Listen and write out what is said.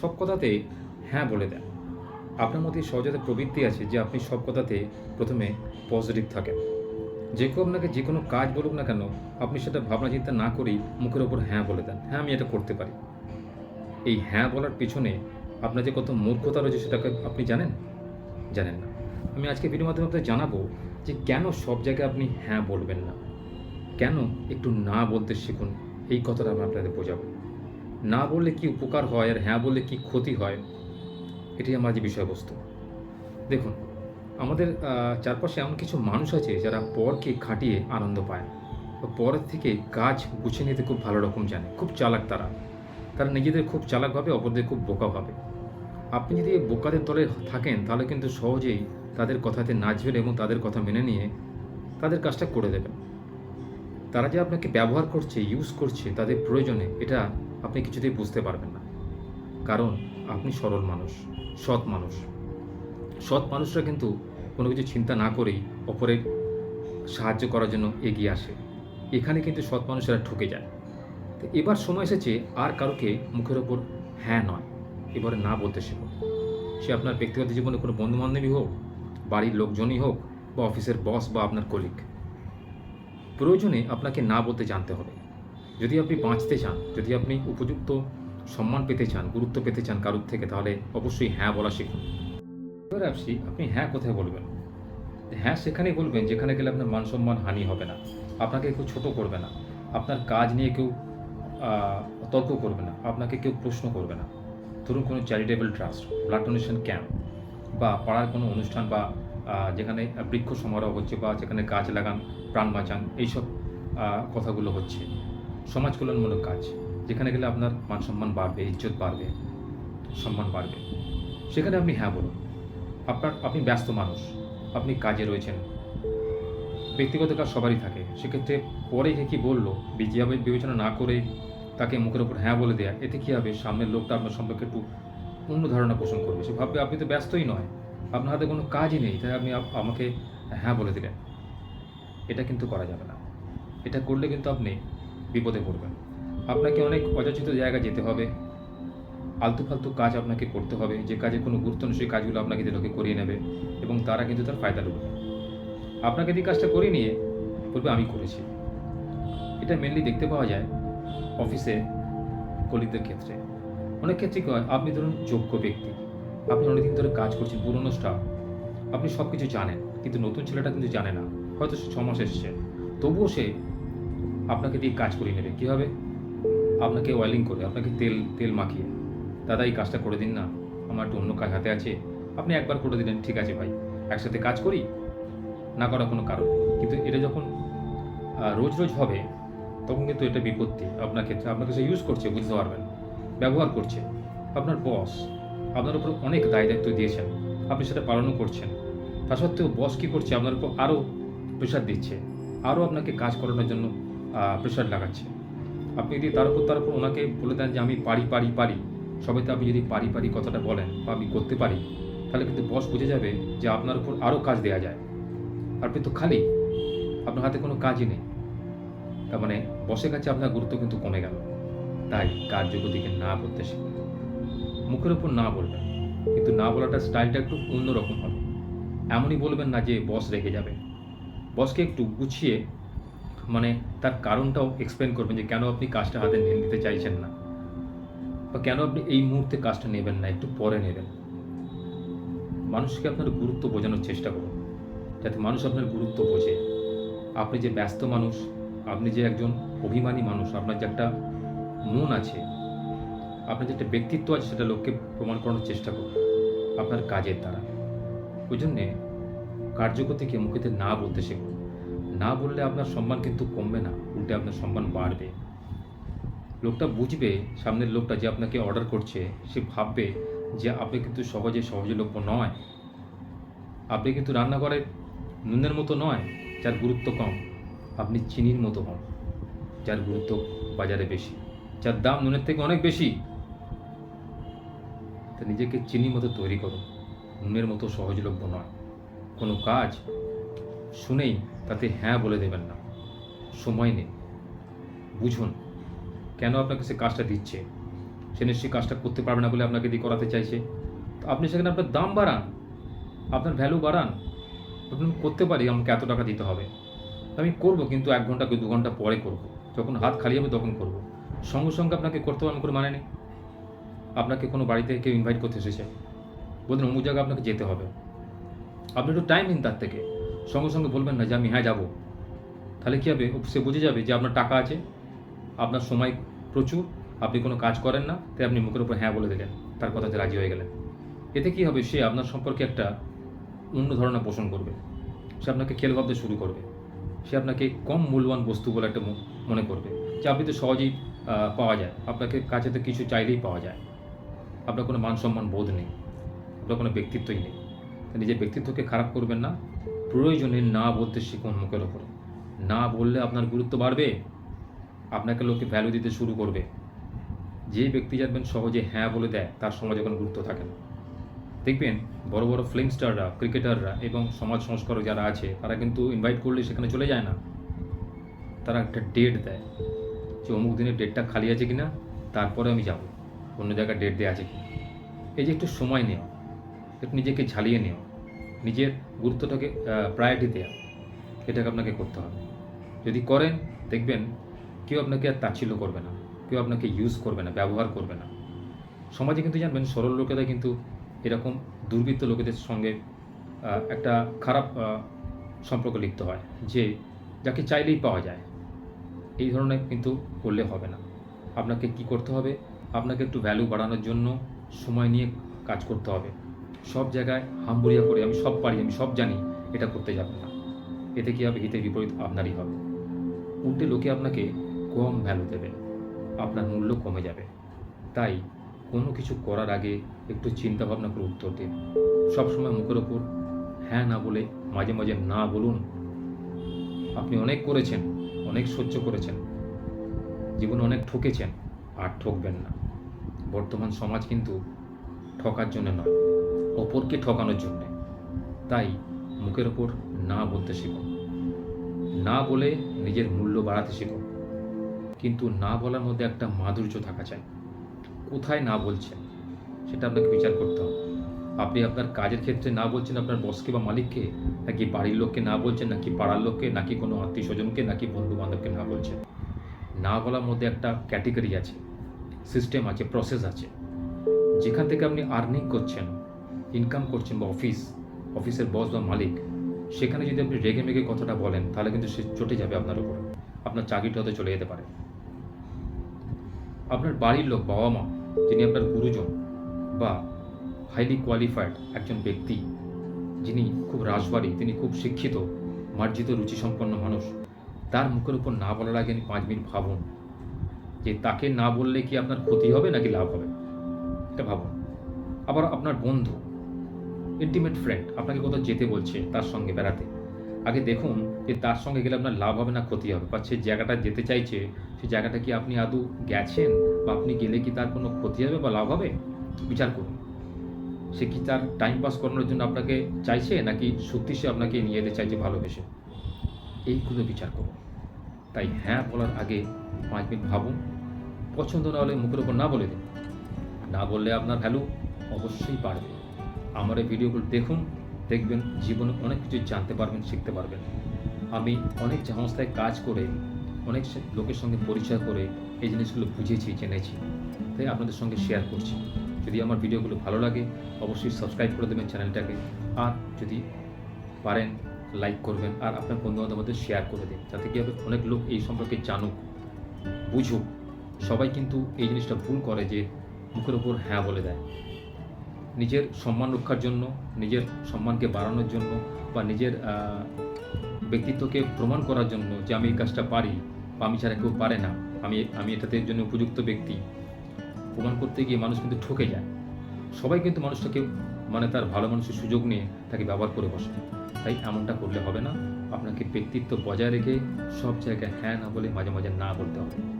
সব কথাতে হ্যাঁ বলে দেন। আপনার মধ্যে সহজাত প্রবৃত্তি আছে যে আপনি সব কথাতে প্রথমে পজিটিভ থাকেন। যে কেউ আপনাকে যে কোনো কাজ বলুক না কেন, আপনি সেটা ভাবনা চিন্তা না করেই মুখের ওপর হ্যাঁ বলে দেন। হ্যাঁ আমি এটা করতে পারি। এই হ্যাঁ বলার পিছনে আপনার যে কত মূর্খতা রয়েছে সেটাকে আপনি জানেন? জানেন না। আমি আজকে ভিডিওর মাধ্যমে আপনাদের জানাব যে কেন সব জায়গায় আপনি হ্যাঁ বলবেন না? কেন একটু না বলতে শিখুন? এই কথাটা আমি আপনাদের বোঝাবো। না বললে কি উপকার হয় আর হ্যাঁ বললে কি ক্ষতি হয়? এটি আমার যে বিষয়বস্তু। দেখুন, আমাদের চারপাশে এমন কিছু মানুষ আছে যারা পরকে খাটিয়ে আনন্দ পায়। পরের থেকে কাজ গুছিয়ে নিতে খুব ভালো রকম জানে, খুব চালাক তারা। তারা নিজেদের খুব চালাক ভাবে, অপরদের খুব বোকা ভাবে। আপনি যদি বোকাদের দলে থাকেন, তাহলে কিন্তু সহজেই তাদের কথাতে নাচবেন এবং তাদের কথা মেনে নিয়ে তাদের কাজটা করে দেবেন। তারা যে আপনাকে ব্যবহার করছে ইউজ করছে, তাদের প্রয়োজনে এটা আপনি কিছুতেই বুঝতে পারবেন না। কারণ আপনি সরল মানুষ, সৎ মানুষ। সৎ মানুষরা কিন্তু কোনো কিছু চিন্তা না করেই অপরের সাহায্য করার জন্য এগিয়ে আসে। এখানে কিন্তু সৎ মানুষেরা ঠকে যায়। তো এবার সময় এসেছে আর কারোকে মুখের ওপর হ্যাঁ নয়, এবারে না বলতে শেখো। সে আপনার ব্যক্তিগত জীবনে কোনো বন্ধু বান্ধবী হোক, বাড়ির লোকজনই হোক বা অফিসের বস বা আপনার কলিগ প্রয়োজনে আপনাকে না বলতে জানতে হবে। যদি আপনি বাঁচতে চান, যদি আপনি উপযুক্ত সম্মান পেতে চান, গুরুত্ব পেতে চান কারোর থেকে, তাহলে অবশ্যই হ্যাঁ বলা শিখুন। এবার আসছি আপনি হ্যাঁ কোথায় বলবেন? হ্যাঁ সেখানেই বলবেন, যেখানে গেলে আপনার মান সম্মান হানি হবে না, আপনাকে কেউ ছোট করবে না, আপনার কাজ নিয়ে কেউ তর্ক করবে না, আপনাকে কেউ প্রশ্ন করবে না। ধরুন কোনো charitable trust blood donation camp বা পাড়ার কোনো অনুষ্ঠান বা যেখানে বৃক্ষ সমারোহ হচ্ছে বা যেখানে গাছ লাগান, প্রাণ বাঁচান, এইসব কথাগুলো হচ্ছে। সমাজ কল্যাণমূলক কাজ, যেখানে গেলে আপনার মান সম্মান বাড়বে, ইজ্জত বাড়বে, সম্মান বাড়বে। সেখানে আপনি হ্যাঁ বলুন। আপনার, আপনি ব্যস্ত মানুষ, আপনি কাজে রয়েছেন। ব্যক্তিগত কাজ সবারই থাকে। সেক্ষেত্রে পরে কে কী বলল বিজিয়াবে বিবেচনা না করে তাকে মুখের ওপর হ্যাঁ বলে দেয়া, এতে কী হবে? সামনের লোকটা আপনার সম্পর্কে একটু অন্য ধারণা পোষণ করবে। সে ভাববে, আপনি তো ব্যস্তই নয়। আপনার হাতে কোনো কাজই নেই, তাই আপনি আমাকে হ্যাঁ বলে দিলেন। এটা কিন্তু করা যাবে না। এটা করলে কিন্তু আপনি বিপদে পড়বেন। আপনাকে অনেক অযাচিত জায়গায় যেতে হবে। আলতু ফালতু কাজ আপনাকে করতে হবে। যে কাজে কোনো গুরুত্ব নেই, সেই কাজগুলো আপনাকে দিয়ে লোকে করিয়ে নেবে এবং তারা কিন্তু তার ফায়দা লুটবে। আপনাকে দিয়ে কাজটা করিয়ে নিয়ে বলবে, আমি করেছি। এটা মেনলি দেখতে পাওয়া যায় অফিসে কলিগদের ক্ষেত্রে। অনেক ক্ষেত্রে কী হয়, আপনি ধরুন যোগ্য ব্যক্তি। আপনি অনেকদিন ধরে কাজ করছেন, পুরনো স্টাফ আপনি সব কিছু জানেন, কিন্তু নতুন ছেলেটা কিন্তু জানে না। হয়তো সে ছ মাস এসছে। তবুও সে আপনাকে দিয়ে কাজ করিয়ে নেবে। কী হবে? আপনাকে ওয়েলিং করে, আপনাকে তেল তেল মাখিয়ে। দাদা, এই কাজটা করে দিন না। আমার একটু অন্য কাজ হাতে আছে। আপনি একবার করে দিলেন, ঠিক আছে ভাই। একসাথে কাজ করি? না করার কোনো কারণ কিন্তু এটা যখন রোজ রোজ হবে, তখন কিন্তু এটা বিপত্তি। আপনার ক্ষেত্রে, আপনাকে সে ইউজ করছে, বুঝতে পারবেন। ব্যবহার করছে। আপনার বস আপনার উপর অনেক দায় দায়িত্ব দিয়েছেন। আপনি সেটা পালনও করছেন। তা সত্ত্বেও বস কী করছে? আপনার উপর আরও প্রেশার দিচ্ছে। আরও আপনাকে কাজ করানোর জন্য প্রেশার লাগাচ্ছে। আপনি যদি তার উপর তার উপর ওনাকে বলে দেন যে আমি পারি পারি পারি সবাইতে আপনি যদি পারি পারি কথাটা বলেন বা আমি করতে পারি, তাহলে কিন্তু বস বুঝে যাবে যে আপনার উপর আরও কাজ দেওয়া যায়। আপনি তো খালি, আপনার হাতে কোনো কাজই নেই। তার মানে বসের কাছে আপনার গুরুত্ব কিন্তু কমে গেল। তাই কার্যকর দিকে না বলতে শিখুন। মুখের উপর না বলবেন, কিন্তু না বলাটা স্টাইলটা একটু অন্যরকম হবে। এমনই বলবেন না যে বস রেখে যাবে। বসকে একটু গুছিয়ে মানে তার কারণটাও এক্সপ্লেন করবেন যে কেন আপনি কাজটা হাতে নিতে চাইছেন না। বা কেন আপনি এই মুহূর্তে কাজটা নেবেন না, একটু পরে নেবেন। মানুষকে আপনার গুরুত্ব বোঝানোর চেষ্টা করুন, যাতে মানুষ আপনার গুরুত্ব বোঝে। আপনি যে ব্যস্ত মানুষ, আপনি যে একজন অভিমানী মানুষ, আপনার যে একটা মন আছে, আপনার যে একটা ব্যক্তিত্ব আছে, সেটা লোককে প্রমাণ করানোর চেষ্টা করুন, আপনার কাজের দ্বারা। ওই জন্যে কার্যকর্তীকে মুখেতে না বলতে শিখুন। না বললে আপনার সম্মান কিন্তু কমবে না, উল্টে আপনার সম্মান বাড়বে। লোকটা বুঝবে, সামনের লোকটা যে আপনাকে অর্ডার করছে, সে ভাববে যে আপনি কিন্তু সহজে সহজলভ্য নয়। আপনি কিন্তু রান্নাঘরে নুনের মতো নয়, যার গুরুত্ব কম। আপনি চিনির মতো হন, যার গুরুত্ব বাজারে বেশি, যার দাম নুনের থেকে অনেক বেশি। তা নিজেকে চিনির মতো তৈরি করুন, নুনের মতো সহজলভ্য নয়। কোনো কাজ শুনেই তাতে হ্যাঁ বলে দেবেন না। সময় নেই। বুঝুন, কেন আপনাকে সে কাজটা দিচ্ছে? সে নিশ্চয়ই কাজটা করতে পারবে না বলে আপনাকে দিয়ে করাতে চাইছে। তো আপনি সেখানে আপনার দাম বাড়ান, আপনার ভ্যালু বাড়ান। আপনি করতে পারি, আমাকে এত টাকা দিতে হবে। আমি করব, কিন্তু এক ঘণ্টা দু ঘণ্টা পরে করব? যখন হাত খালি হবে তখন করব। সঙ্গে সঙ্গে আপনাকে করতে আমি কোনো মানে নেই? আপনাকে কোনো বাড়িতে কেউ ইনভাইট করতে এসেছে? বলছেন অমুক জায়গায় আপনাকে যেতে হবে। আপনি একটু টাইম নিন তার থেকে। সঙ্গে সঙ্গে বলবেন না যে আমি হ্যাঁ যাব। তাহলে কী হবে? সে বুঝে যাবে যে আপনার টাকা আছে, আপনার সময় প্রচুর, আপনি কোনো কাজ করেন না, তাই আপনি মুখের উপর হ্যাঁ বলে দিলেন, তার কথাতে রাজি হয়ে গেলেন। এতে কী হবে? সে আপনার সম্পর্কে একটা অন্য ধরনের পোষণ করবে। সে আপনাকে খেল ভাবতে শুরু করবে। সে আপনাকে কম মূল্যবান বস্তু বলে একটা মনে করবে। যে আপনি তো সহজেই পাওয়া যায়। আপনাকে কাছে তো কিছু চাইলেই পাওয়া যায়। আপনার কোনো মান সম্মান বোধ নেই। আপনার কোনো ব্যক্তিত্বই নেই। নিজের ব্যক্তিত্বকে খারাপ করবেন না। প্রয়োজনে না বলতে শিখুন মুখের ওপরে। না বললে আপনার গুরুত্ব বাড়বে, আপনাকে লোকে ভ্যালু দিতে শুরু করবে। যে ব্যক্তি জানবেন সহজে হ্যাঁ বলে দেয়, তার সমাজে কোনো গুরুত্ব থাকে না। দেখবেন বড় বড় ফিল্ম স্টাররা ক্রিকেটাররা এবং সমাজ সংস্কারক যারা আছে, তারা কিন্তু ইনভাইট করলে সেখানে চলে যায় না। তারা একটা ডেট দেয় যে অমুক দিনের ডেটটা খালি আছে কিনা, তারপরে আমি যাব। অন্য জায়গায় ডেট দেওয়া আছে কিনা। এই যে একটু সময় নেওয়া, একটু নিজেকে ঝালিয়ে নেওয়া নিজের গুরুত্বটাকে প্রায়োরিটি দেওয়া এটাকে আপনাকে করতে হবে। যদি করেন, দেখবেন কেউ আপনাকে আর তাচ্ছিল্য করবে না, কেউ আপনাকে ইউজ করবে না, ব্যবহার করবে না। সমাজে কিন্তু জানবেন, সরল লোকেরা কিন্তু এরকম দুর্বৃত্ত লোকেদের সঙ্গে একটা খারাপ সম্পর্ক লিপ্ত হয়, যে যাকে চাইলেই পাওয়া যায়। এই ধরনের কিন্তু করলে হবে না। আপনাকে কি করতে হবে? আপনাকে একটু ভ্যালু বাড়ানোর জন্য সময় নিয়ে কাজ করতে হবে। সব জায়গায় হাম্বুরিয়া করে আমি সব পারি, আমি সব জানি, এটা করতে যাবেন না। এতে কী হবে? হিতে বিপরীত আপনারই হবে। উল্টে লোকে আপনাকে কম ভ্যালু দেবে, আপনার মূল্য কমে যাবে। তাই কোনো কিছু করার আগে একটু চিন্তা ভাবনা করে উত্তর দিন। সবসময় মুখের ওপর হ্যাঁ না বলে মাঝে মাঝে না বলুন, আপনি অনেক করেছেন, অনেক সহ্য করেছেন, জীবনে অনেক ঠকেছেন, আর ঠকবেন না। বর্তমান সমাজ কিন্তু ঠকার জন্য নয়, অপরকে ঠকানোর জন্য। তাই মুখের ওপর না বলতে শিখুন না বলে নিজের মূল্য বাড়াতে শিখুন কিন্তু না বলার মধ্যে একটা মাধুর্য থাকা চাই। কোথায় না বলছেন, সেটা আপনাকে বিচার করতে হবে। আপনি আপনার কাজের ক্ষেত্রে না বলছেন আপনার বসকে বা মালিককে, নাকি বাড়ির লোককে না বলছেন, নাকি পাড়ার লোককে, নাকি কোনো আত্মীয় স্বজনকে নাকি বন্ধু বান্ধবকে না বলছেন? না বলার মধ্যে একটা ক্যাটেগরি আছে, সিস্টেম আছে, প্রসেস আছে। যেখান থেকে আপনি আর্নিং করছেন ইনকাম করছেন বা অফিস অফিসের বস বা মালিক, সেখানে যদি আপনি রেগে মেগে কথাটা বলেন, তাহলে কিন্তু সে চটে যাবে আপনার উপরে। আপনার চাকরিটা হতে চলে যেতে পারে। আপনার বাড়ির লোক বাবা মা যিনি আপনার গুরুজন বা হাইলি কোয়ালিফাইড একজন ব্যক্তি, যিনি খুব রাজবাড়ি, তিনি খুব শিক্ষিত, মার্জিত, রুচিসম্পন্ন মানুষ, তার মুখের উপর না বলার আগে পাঁচ মিনিট ভাবুন যে তাকে না বললে কি আপনার ক্ষতি হবে নাকি লাভ হবে? এটা ভাবুন। আবার আপনার বন্ধু ইন্টিমেট ফ্রেন্ড আপনাকে কোথাও যেতে বলছে তার সঙ্গে বেড়াতে। আগে দেখুন যে তার সঙ্গে গেলে আপনার লাভ হবে না, ক্ষতি হবে। বা সে জায়গাটা যেতে চাইছে সেই জায়গাটা কি আপনি আদৌ গেছেন? বা আপনি গেলে কি তার কোনো ক্ষতি হবে বা লাভ হবে? বিচার করুন। সে কি তার টাইম পাস করানোর জন্য আপনাকে চাইছে, নাকি সত্যি সে আপনাকে নিয়ে যেতে চাইছে ভালোবেসে? এইগুলো বিচার করুন। তাই হ্যাঁ বলার আগে পাঁচ মিনিট ভাবুন। পছন্দ না হলে মুখের উপর না বলে দিন। না বললে আপনার ভ্যালু অবশ্যই বাড়বে। আমার এই ভিডিওগুলো দেখুন, দেখবেন, জীবনে অনেক কিছু জানতে পারবেন, শিখতে পারবেন। আমি অনেক সংস্থায় কাজ করে, অনেক লোকের সঙ্গে পরিচয় করে এই জিনিসগুলো বুঝেছি, জেনেছি। তাই আপনাদের সঙ্গে শেয়ার করছি। যদি আমার ভিডিওগুলো ভালো লাগে, অবশ্যই সাবস্ক্রাইব করে দেবেন চ্যানেলটাকে। আর যদি পারেন লাইক করবেন, আর আপনার বন্ধু বান্ধবদের শেয়ার করে দিন। যাতে কি হবে, অনেক লোক এই সম্পর্কে জানুক, বুঝুক। সবাই কিন্তু এই জিনিসটা ভুল করে যে মুখের উপর হ্যাঁ বলে দেয়। নিজের সম্মান রক্ষার জন্য, নিজের সম্মানকে বাড়ানোর জন্য বা নিজের ব্যক্তিত্বকে প্রমাণ করার জন্য যে আমি এই কাজটা পারি বা আমি ছাড়া কেউ পারে না, আমি আমি এটাতে জন্য উপযুক্ত ব্যক্তি। প্রমাণ করতে গিয়ে মানুষ কিন্তু ঠকে যায়। সবাই কিন্তু মানুষটাকে মানে তার ভালো মানুষের সুযোগ নিয়ে তাকে ব্যবহার করে বসে। তাই এমনটা করলে হবে না। আপনাকে ব্যক্তিত্ব বজায় রেখে সব জায়গায় হ্যাঁ না বলে মাঝে মাঝে না বলতে হবে।